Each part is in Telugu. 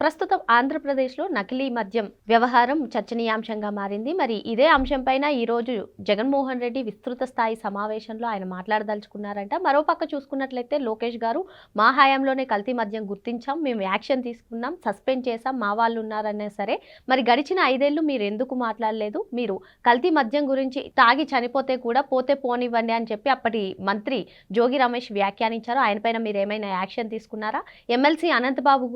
ప్రస్తుతం ఆంధ్రప్రదేశ్లో నకిలీ మద్యం వ్యవహారం చర్చనీయాంశంగా మారింది. మరి ఇదే అంశంపైన ఈరోజు జగన్మోహన్ రెడ్డి విస్తృత స్థాయి సమావేశంలో ఆయన మాట్లాడదలుచుకున్నారంట. మరోపక్క చూసుకున్నట్లయితే లోకేష్ గారు మా హయాంలోనే కల్తీ మద్యం గుర్తించాం మేము యాక్షన్ తీసుకున్నాం సస్పెండ్ చేసాం మా వాళ్ళు ఉన్నారనే సరే. మరి గడిచిన ఐదేళ్ళు మీరు ఎందుకు మాట్లాడలేదు? మీరు కల్తీ మద్యం గురించి తాగి చనిపోతే కూడా పోతే పోనివ్వండి అని చెప్పి అప్పటి మంత్రి జోగి రమేష్ వ్యాఖ్యానించారు. ఆయనపైన మీరు ఏమైనా యాక్షన్ తీసుకున్నారా? ఎమ్మెల్సీ అనంతబాబు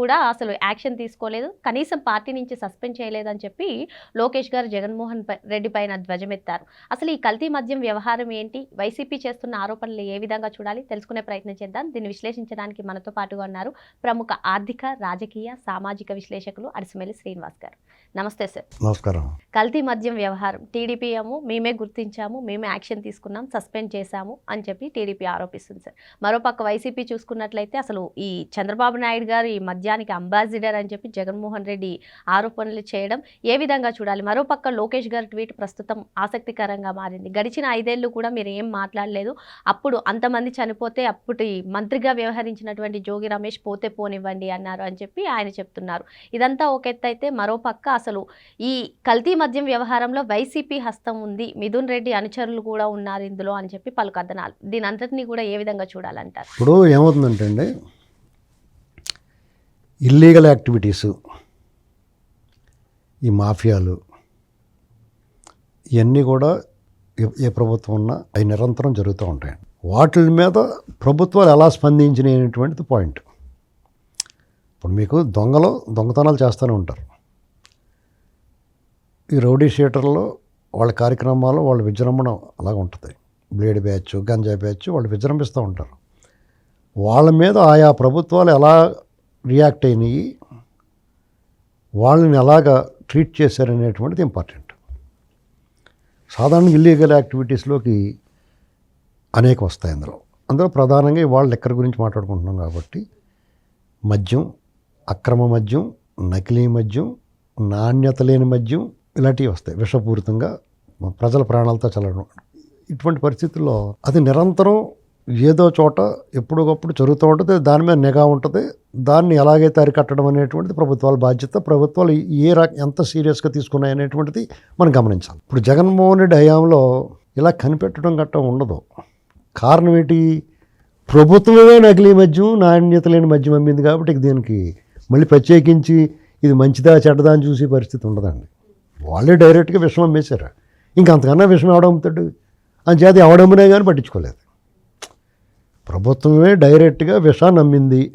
కూడా అసలు యాక్షన్ తీసుకోలేదు. కనీసం పార్టీ నుంచి సస్పెండ్ చేయలేదని చెప్పి లోకేష్ గారు జగన్మోహన్ రెడ్డి పైన ధ్వజమెత్తారు. అసలు ఈ కల్తీ మద్యం వ్యవహారం ఏంటి? వైసీపీ చేస్తున్న ఆరోపణలు ఏ విధంగా చూడాలి? తెలుసుకునే ప్రయత్నం చేద్దాం. దీన్ని విశ్లేషించడానికి మనతో పాటుగా ఉన్నారు ప్రముఖ ఆర్థిక రాజకీయ సామాజిక విశ్లేషకులు అరిసిమెల్లి శ్రీనివాస్ గారు. నమస్తే సార్. నమస్కారం. కల్తీ మద్యం వ్యవహారం. టీడీపీ ఏమో మేమే గుర్తించాము మేమే యాక్షన్ తీసుకున్నాం సస్పెండ్ చేశాము అని చెప్పి టీడీపీ ఆరోపిస్తుంది సార్. మరోపక్క వైసీపీ చూసుకున్నట్లయితే అసలు ఈ చంద్రబాబు నాయుడు గారు ఈ మద్యానికి అంబాసిడర్ అని చెప్పి జగన్మోహన్ రెడ్డి ఆరోపణలు చేయడం ఏ విధంగా చూడాలి? మరోపక్క లోకేష్ గారి ట్వీట్ ప్రస్తుతం ఆసక్తికరంగా మారింది. గడిచిన ఐదేళ్ళు కూడా మీరు ఏం మాట్లాడలేదు. అప్పుడు అంతమంది చనిపోతే అప్పటి మంత్రిగా వ్యవహరించినటువంటి జోగి రమేష్ పోతే పోనివ్వండి అన్నారు అని చెప్పి ఆయన చెప్తున్నారు. ఇదంతా ఒక ఎత్తు అయితే మరోపక్క అసలు ఈ కల్తీ మద్యం వ్యవహారంలో వైసీపీ హస్తం ఉంది మిథున్ రెడ్డి అనుచరులు కూడా ఉన్నారు ఇందులో అని చెప్పి పలు కథనాలు. దీని అంతటినీ కూడా ఏ విధంగా చూడాలంటారు? ఇప్పుడు ఏమవుతుందంటే అండి ఇల్లీగల్ యాక్టివిటీస్ ఈ మాఫియాలు ఇవన్నీ కూడా ఏ- ప్రభుత్వం ఉన్నా అవి నిరంతరం జరుగుతూ ఉంటాయి వాటి మీద ప్రభుత్వాలు ఎలా స్పందించినటువంటిది పాయింట్ ఇప్పుడు మీకు దొంగలు దొంగతనాలు చేస్తూనే ఉంటారు. ఈ రౌడీ షీటర్లో వాళ్ళ కార్యక్రమాలు వాళ్ళ విజృంభణ అలాగ ఉంటుంది. బ్లేడ్ బ్యాచ్ గంజా బ్యాచ్ వాళ్ళు విజృంభిస్తూ ఉంటారు. వాళ్ళ మీద ఆయా ప్రభుత్వాలు ఎలా రియాక్ట్ అయినాయి వాళ్ళని ఎలాగ ట్రీట్ చేశారనేటువంటిది ఇంపార్టెంట్. సాధారణ ఇల్లీగల్ యాక్టివిటీస్లోకి అనేక వస్తాయి అందులో అందులో ప్రధానంగా వాళ్ళ లెక్కర్ గురించి మాట్లాడుకుంటున్నాం కాబట్టి మద్యం అక్రమ మద్యం నకిలీ మద్యం నాణ్యత లేని మద్యం ఇలాంటివి వస్తాయి. విషపూరితంగా ప్రజల ప్రాణాలతో చల్లడం. ఇటువంటి పరిస్థితుల్లో అది నిరంతరం ఏదో చోట ఎప్పుడొకప్పుడు జరుగుతూ ఉంటుంది. దాని మీద నిఘా ఉంటుంది. దాన్ని ఎలాగైతే అరికట్టడం అనేటువంటిది ప్రభుత్వాల బాధ్యత ప్రభుత్వాలు ఏ రక ఎంత సీరియస్గా తీసుకున్నాయి అనేటువంటిది మనం గమనించాలి. ఇప్పుడు జగన్మోహన్ రెడ్డి హయాంలో ఇలా కనిపెట్టడం గట్ట ఉండదు. కారణం ఏంటి? ప్రభుత్వమే నకిలీ మద్యం నాణ్యత లేని మద్యం అమ్మింది కాబట్టి దీనికి మళ్ళీ ప్రత్యేకించి ఇది మంచిదా చెడ్డదా అని చూసే పరిస్థితి ఉండదండి. వాళ్ళే డైరెక్ట్గా విషం అమ్మేశారు? ఇంకా అంతకన్నా విషం ఎవడమ్ముతాడు అని చేత ఎవడమ్మినా కానీ పట్టించుకోలేదు. ప్రభుత్వమే డైరెక్ట్గా విషాన్ని అమ్మింది.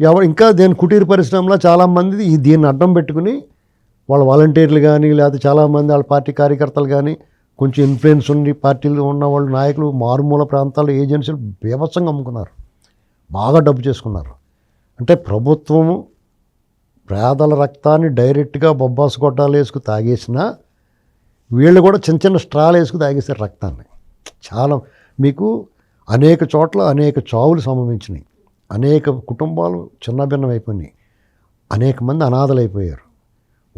ఎవ ఇంకా దీని కుటీర పరిశ్రమలో చాలామంది ఈ దీన్ని అడ్డం పెట్టుకుని వాళ్ళ వాలంటీర్లు కానీ లేకపోతే చాలామంది వాళ్ళ పార్టీ కార్యకర్తలు కానీ కొంచెం ఇన్ఫ్లుయెన్స్ ఉండి పార్టీలు ఉన్న వాళ్ళు నాయకులు మారుమూల ప్రాంతాల్లో ఏజెన్సీలు బీభత్సంగా అమ్ముకున్నారు. బాగా డబ్బు చేసుకున్నారు. అంటే ప్రభుత్వము పేదల రక్తాన్ని డైరెక్ట్గా బొబ్బాసు గొడ్డాలు వేసుకు తాగేసినా వీళ్ళు కూడా చిన్న చిన్న స్ట్రాలు వేసుకు తాగేసారు రక్తాన్ని. చాలా మీకు అనేక చోట్ల అనేక చావులు సంభవించినాయి. అనేక కుటుంబాలు చిన్నభిన్నం అయిపోయినాయి. అనేక మంది అనాథలు అయిపోయారు.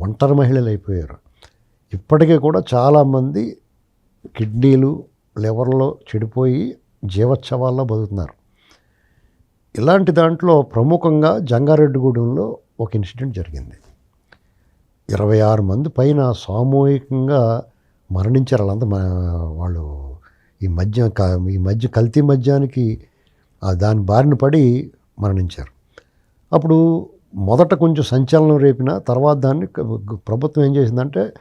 ఒంటరి మహిళలు అయిపోయారు. ఇప్పటికీ కూడా చాలామంది కిడ్నీలు లివర్లో చెడిపోయి జీవోత్సవాల్లో బతుకుతున్నారు. ఇలాంటి దాంట్లో ప్రముఖంగా జంగారెడ్డిగూడెంలో ఒక ఇన్సిడెంట్ జరిగింది. ఇరవై ఆరు మంది పైన సామూహికంగా మరణించారు. వాళ్ళంతా మా- వాళ్ళు ఈ మద్యం ఈ మధ్య కల్తీ మద్యానికి ఆ దాని బారిన పడి మరణించారు. అప్పుడు మొదట కొంచెం సంచలనం రేపిన తర్వాత దాన్ని ప్రభుత్వం ఏం చేసిందంటే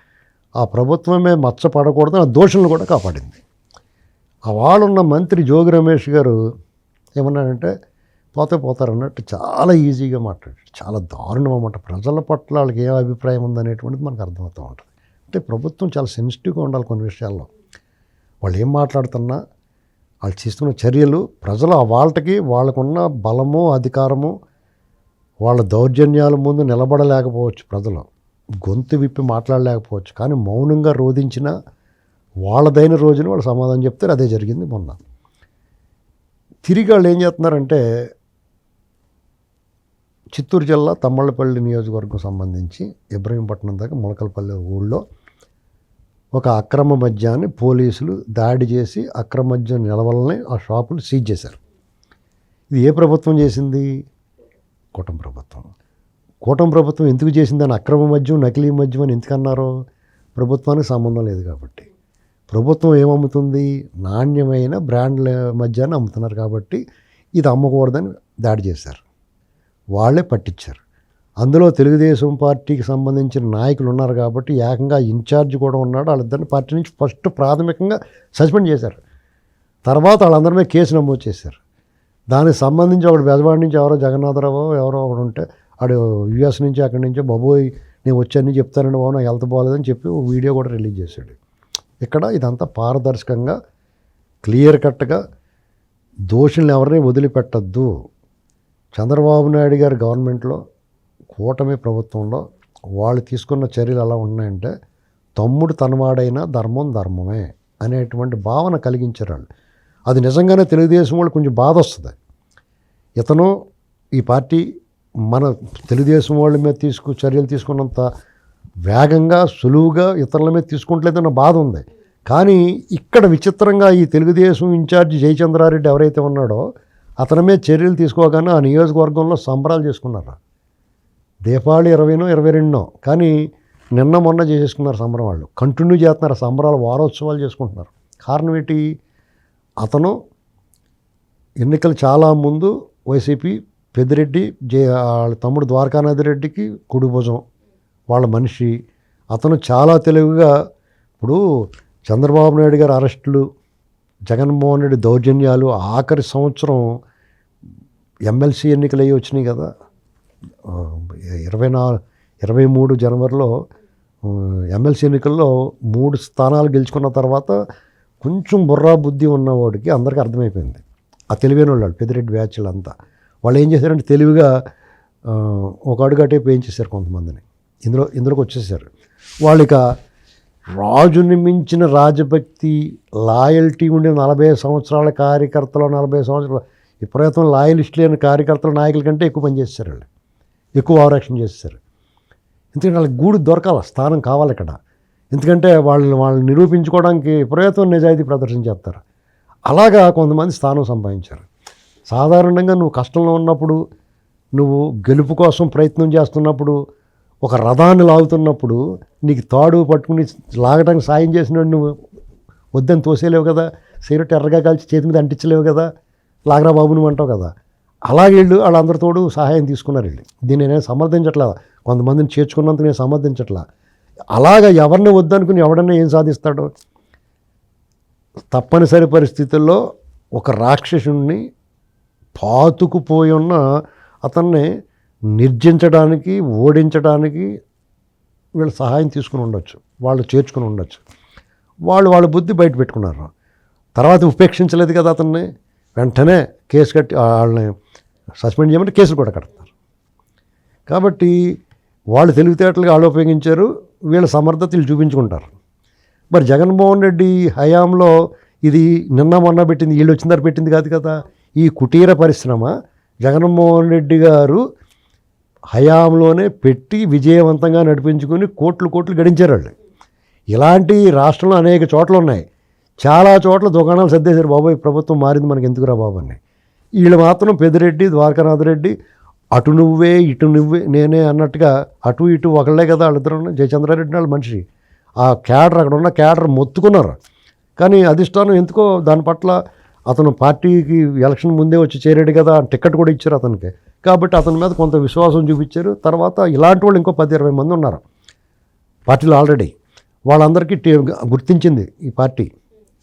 ఆ ప్రభుత్వమే మచ్చపడకూడదు ఆ దోషులను కూడా కాపాడింది. ఆ వాళ్ళున్న మంత్రి జోగి రమేష్ గారు ఏమన్నారంటే పోతే పోతారు అన్నట్టు చాలా ఈజీగా మాట్లాడారు. చాలా దారుణం అన్నమాట. ప్రజల పట్ల వాళ్ళకి ఏ అభిప్రాయం ఉందనేటువంటిది మనకు అర్థమవుతూ ఉంటుంది. అంటే ప్రభుత్వం చాలా సెన్సిటివ్గా ఉండాలి కొన్ని విషయాల్లో. వాళ్ళు ఏం మాట్లాడుతున్నా వాళ్ళు చేస్తున్న చర్యలు ప్రజలు ఆ వాళ్ళకి వాళ్ళకున్న బలము అధికారము వాళ్ళ దౌర్జన్యాల ముందు నిలబడలేకపోవచ్చు ప్రజలు. గొంతు విప్పి మాట్లాడలేకపోవచ్చు. కానీ మౌనంగా రోధించిన వాళ్ళదైన రోజున వాళ్ళు సమాధానం చెప్తారు. అదే జరిగింది మొన్న. తిరిగి వాళ్ళు ఏం చేస్తున్నారంటే చిత్తూరు జిల్లా తమ్మళ్ళపల్లి నియోజకవర్గం సంబంధించి ఇబ్రహీంపట్నం దాకా మొలకలపల్లి ఊళ్ళో ఒక అక్రమ మద్యాన్ని పోలీసులు దాడి చేసి అక్రమ మద్యం నిలవలని ఆ షాపులు సీజ్ చేశారు. ఇది ఏ ప్రభుత్వం చేసింది? కూటమి ప్రభుత్వం. కూటమి ప్రభుత్వం ఎందుకు చేసిందని అక్రమ మద్యం నకిలీ మద్యం అని ఎందుకు అన్నారు ప్రభుత్వానికి సంబంధం లేదు కాబట్టి. ప్రభుత్వం ఏమమ్ముతుంది? నాణ్యమైన బ్రాండ్ల మద్యాన్ని అమ్ముతున్నారు కాబట్టి ఇది అమ్మకూడదని దాడి చేశారు. వాళ్ళే పట్టించారు. అందులో తెలుగుదేశం పార్టీకి సంబంధించిన నాయకులు ఉన్నారు కాబట్టి ఏకంగా ఇన్ఛార్జ్ కూడా ఉన్నాడు. వాళ్ళిద్దరిని పార్టీ నుంచి ఫస్ట్ ప్రాథమికంగా సస్పెండ్ చేశారు. తర్వాత వాళ్ళందరి మీద కేసు నమోదు చేశారు. దానికి సంబంధించి ఒకడు బెజవాడి నుంచి ఎవరో జగన్నాథరావు ఎవరో ఒకడు ఉంటే ఆడు యుఎస్ నుంచి అక్కడి నుంచో బాబోయ్ నేను వచ్చాను చెప్తానండి బాబు నాకు హెల్త్ బాగాలేదని చెప్పి ఓ వీడియో కూడా రిలీజ్ చేశాడు. ఇక్కడ ఇదంతా పారదర్శకంగా క్లియర్ కట్గా దోషులను ఎవరిని వదిలిపెట్టద్దు. చంద్రబాబు నాయుడు గారి గవర్నమెంట్లో కూటమి ప్రభుత్వంలో వాళ్ళు తీసుకున్న చర్యలు ఎలా ఉన్నాయంటే తమ్ముడు తనవాడైనా ధర్మం ధర్మమే అనేటువంటి భావన కలిగించారు వాళ్ళు. అది నిజంగానే తెలుగుదేశం వాళ్ళు కొంచెం బాధ వస్తుంది. ఇతను ఈ పార్టీ మన తెలుగుదేశం వాళ్ళ మీద తీసుకు చర్యలు తీసుకున్నంత వేగంగా సులువుగా ఇతరుల మీద తీసుకుంటలేదన్న బాధ ఉంది. కానీ ఇక్కడ విచిత్రంగా ఈ తెలుగుదేశం ఇన్ఛార్జి జయచంద్రారెడ్డి ఎవరైతే ఉన్నాడో అతని మీద చర్యలు తీసుకోగానే ఆ నియోజకవర్గంలో సంబరాలు చేసుకున్నారు? దీపావళి ఇరవైనో ఇరవై రెండునో కానీ నిన్న మొన్న చేసేసుకున్నారు సంబరం వాళ్ళు. కంటిన్యూ చేస్తున్నారు సంబరాలు వారోత్సవాలు చేసుకుంటున్నారు. కారణం ఏంటి? అతను ఎన్నికలు చాలా ముందు వైసీపీ పెద్దిరెడ్డి జే వాళ్ళ తమ్ముడు ద్వారకానాథి రెడ్డికి కుడి భుజం. వాళ్ళ మనిషి. అతను చాలా తెలివిగా ఇప్పుడు చంద్రబాబు నాయుడు గారి అరెస్టులు జగన్మోహన్ రెడ్డి దౌర్జన్యాలు ఆఖరి సంవత్సరం ఎమ్మెల్సీ ఎన్నికలు అయ్యి వచ్చినాయి కదా. ఇరవై నాలుగు ఇరవై మూడు జనవరిలో ఎమ్మెల్సీ ఎన్నికల్లో మూడు స్థానాలు గెలుచుకున్న తర్వాత కొంచెం బుర్రా బుద్ధి ఉన్నవాడికి అందరికీ అర్థమైపోయింది. ఆ తెలివైన వాళ్ళు పెద్దరెడ్డి బ్యాచ్లు అంతా వాళ్ళు ఏం చేశారంటే తెలివిగా ఒక అడుగు అటే పేయించేశారు కొంతమందిని. ఇందులో ఇందులోకి వచ్చేసారు. వాళ్ళిక రాజుని మించిన రాజభక్తి లాయల్టీ ఉండే నలభై సంవత్సరాల కార్యకర్తలు నలభై సంవత్సరాలు విపరీతం లాయలిస్ట్ లేని కార్యకర్తల నాయకుల కంటే ఎక్కువ పనిచేస్తారు వాళ్ళు. ఎక్కువ ఆవరక్షణ చేస్తారు. ఎందుకంటే వాళ్ళకి గూడు దొరకాలి స్థానం కావాలి ఇక్కడ ఎందుకంటే వాళ్ళని వాళ్ళని నిరూపించుకోవడానికి విపరీతం నిజాయితీ ప్రదర్శన చేస్తారు. అలాగా కొంతమంది స్థానం సంపాదించారు. సాధారణంగా నువ్వు కష్టంలో ఉన్నప్పుడు నువ్వు గెలుపు కోసం ప్రయత్నం చేస్తున్నప్పుడు ఒక రథాన్ని లాగుతున్నప్పుడు నీకు తాడు పట్టుకుని లాగడానికి సాయం చేసినాడు నువ్వు వద్దని తోసేలేవు కదా? సిగరెట్ ఎర్రగా కాల్చి చేతి మీద అంటించలేవు కదా? లాగరా బాబు నువ్వు అంటావు కదా? అలాగే వీళ్ళు వాళ్ళందరితోడు సహాయం తీసుకున్నారు వీళ్ళు. దీన్ని నేను సమర్థించట్లా. కొంతమందిని చేర్చుకున్నందుకు నేను సమర్థించట్లా. అలాగా ఎవరిని వద్దనుకుని ఎవడన్నా ఏం సాధిస్తాడు? తప్పనిసరి పరిస్థితుల్లో ఒక రాక్షసుని పాతుకుపోయి ఉన్న అతన్ని నిర్జించడానికి ఓడించడానికి వీళ్ళ సహాయం తీసుకుని ఉండొచ్చు. వాళ్ళు చేర్చుకుని ఉండొచ్చు. వాళ్ళు వాళ్ళ బుద్ధి బయట పెట్టుకున్నారు. తర్వాత ఉపేక్షించలేదు కదా అతన్ని. వెంటనే కేసు కట్టి వాళ్ళని సస్పెండ్ చేయమంటే కేసులు కూడా కడతారు. కాబట్టి వాళ్ళు తెలివితేటలుగా వాళ్ళు ఉపయోగించారు. వీళ్ళ సమర్థత వీళ్ళు చూపించుకుంటారు. మరి జగన్మోహన్ రెడ్డి హయాంలో ఇది నిన్న మొన్న పెట్టింది వీళ్ళు వచ్చిన తర్వాత పెట్టింది కాదు కదా. ఈ కుటీర పరిశ్రమ జగన్మోహన్ రెడ్డి గారు హయాంలోనే పెట్టి విజయవంతంగా నడిపించుకుని కోట్లు కోట్లు గడించారు వాళ్ళు. ఇలాంటి రాష్ట్రంలో అనేక చోట్ల ఉన్నాయి. చాలా చోట్ల దుకాణాలు సర్దేశారు. బాబోయ్ ప్రభుత్వం మారింది మనకి ఎందుకురా బాబు అని. వీళ్ళు మాత్రం పెద్దిరెడ్డి ద్వారకానాథ్ రెడ్డి అటు నువ్వే ఇటు నువ్వే నేనే అన్నట్టుగా అటు ఇటు ఒకళ్ళే కదా వాళ్ళిద్దరు జయచంద్రారెడ్డి వాళ్ళ మనిషి. ఆ క్యాడర్ అక్కడ ఉన్న క్యాడర్ మొత్తుకున్నారు. కానీ అధిష్టానం ఎందుకో దాని పట్ల అతను పార్టీకి ఎలక్షన్ ముందే వచ్చి చేరాడు కదా టికెట్ కూడా ఇచ్చారు అతనికి. కాబట్టి అతని మీద కొంత విశ్వాసం చూపించారు. తర్వాత ఇలాంటి వాళ్ళు ఇంకో పది ఇరవై మంది ఉన్నారు. పార్టీలో ఆల్రెడీ వాళ్ళందరికీ టీ గుర్తించింది ఈ పార్టీ.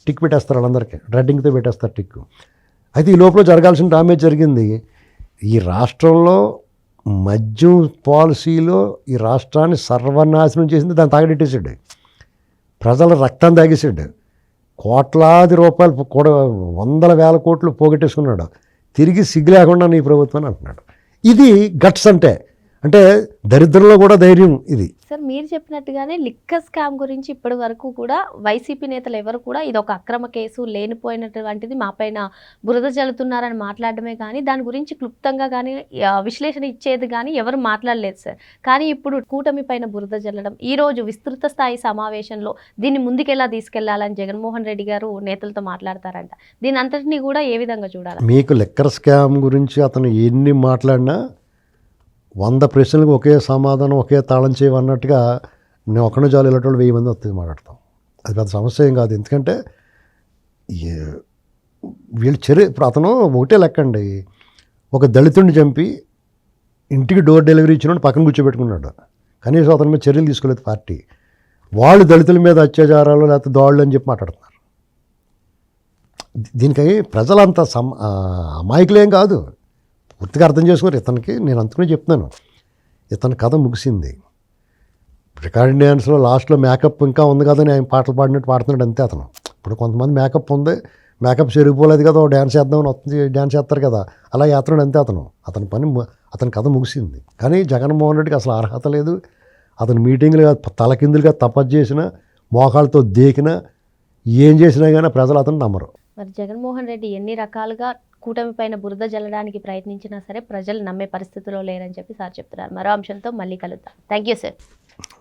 టిక్ పెట్టేస్తారు వాళ్ళందరికీ. రెడ్డింగ్తో పెట్టేస్తారు టిక్. అయితే ఈ లోపల జరగాల్సిన డామేజ్ జరిగింది. ఈ రాష్ట్రంలో మద్యం పాలసీలో ఈ రాష్ట్రాన్ని సర్వనాశనం చేసింది. దాన్ని తాగడెట్టేసాడు ప్రజల రక్తం తాగేసాడు కోట్లాది రూపాయలు కూడా వందల వేల కోట్లు పోగొట్టేసుకున్నాడు. తిరిగి సిగ్గు లేకుండా నీ ప్రభుత్వం అంటున్నాడు. ఇది గట్స్ అంటే అంటే దరిద్రంలో కూడా ధైర్యం ఇది. సార్ మీరు చెప్పినట్టుగానే లిక్కర్ స్కామ్ గురించి ఇప్పటి వరకు కూడా వైసీపీ నేతలు ఎవరు కూడా ఇది ఒక అక్రమ కేసు లేనిపోయినటువంటిది మాపైన బురద జల్లుతున్నారని మాట్లాడడమే కానీ దాని గురించి క్లుప్తంగా కానీ విశ్లేషణ ఇచ్చేది కానీ ఎవరు మాట్లాడలేదు సార్. కానీ ఇప్పుడు కూటమి పైన బురద జల్లడం ఈరోజు విస్తృత స్థాయి సమావేశంలో దీన్ని ముందుకెలా తీసుకెళ్ళాలని జగన్మోహన్ రెడ్డి గారు నేతలతో మాట్లాడతారంట. దీని అంతటినీ కూడా ఏ విధంగా చూడాలి? మీకు లిక్కర్ స్కామ్ గురించి అతను ఎన్ని మాట్లాడినా వంద ప్రశ్నలకు ఒకే సమాధానం ఒకే తాళం చేయమన్నట్టుగా నేను ఒక్కడే జాలి ఇలాంటి వెయ్యి మంది వస్తుంది మాట్లాడతాం. అది పెద్ద సమస్య ఏం కాదు. ఎందుకంటే వీళ్ళు చర్య ఇప్పుడు అతను ఒకటే లెక్కండి. ఒక దళితుడిని చంపి ఇంటికి డోర్ డెలివరీ ఇచ్చినట్టు పక్కన కూర్చోబెట్టుకున్నాడు. కనీసం అతని మీద చర్యలు తీసుకోలేదు పార్టీ. వాళ్ళు దళితుల మీద అత్యాచారాలు లేకపోతే దాడులు అని చెప్పి మాట్లాడుతున్నారు. దీనికై ప్రజలంతా ప్రజలంత సమ అమాయకులేం కాదు. పూర్తిగా అర్థం చేసుకోరు. ఇతనికి నేను అందుకనే చెప్తున్నాను. ఇతని కథ ముగిసింది. రికార్డింగ్ డ్యాన్స్లో లాస్ట్లో మేకప్ ఇంకా ఉంది కదా అని ఆయన పాటలు పాడినట్టు పాడుతున్నాడు అంతే అతను. ఇప్పుడు కొంతమంది మేకప్ ఉంది. మేకప్ చెరిగిపోలేదు కదా డ్యాన్స్ చేద్దామని వస్తుంది డ్యాన్స్ చేస్తారు కదా. అలా చేస్తున్నాడు అంతే అతను. అతని పని అతని కథ ముగిసింది. కానీ జగన్మోహన్ రెడ్డికి అసలు అర్హత లేదు. అతను మీటింగ్లుగా తలకిందులుగా తపస్సు చేసిన మోకాళ్ళతో దేకిన ఏం చేసినా కానీ ప్రజలు అతను నమ్మరు. మరి జగన్మోహన్ రెడ్డి ఎన్ని రకాలుగా కూటమి పైన బురద జల్లడానికి ప్రయత్నించినా సరే ప్రజలు నమ్మే పరిస్థితిలో లేరని చెప్పి సార్ చెప్తున్నారు. మరో అంశంతో మళ్ళీ కలుద్దాం. Thank you sir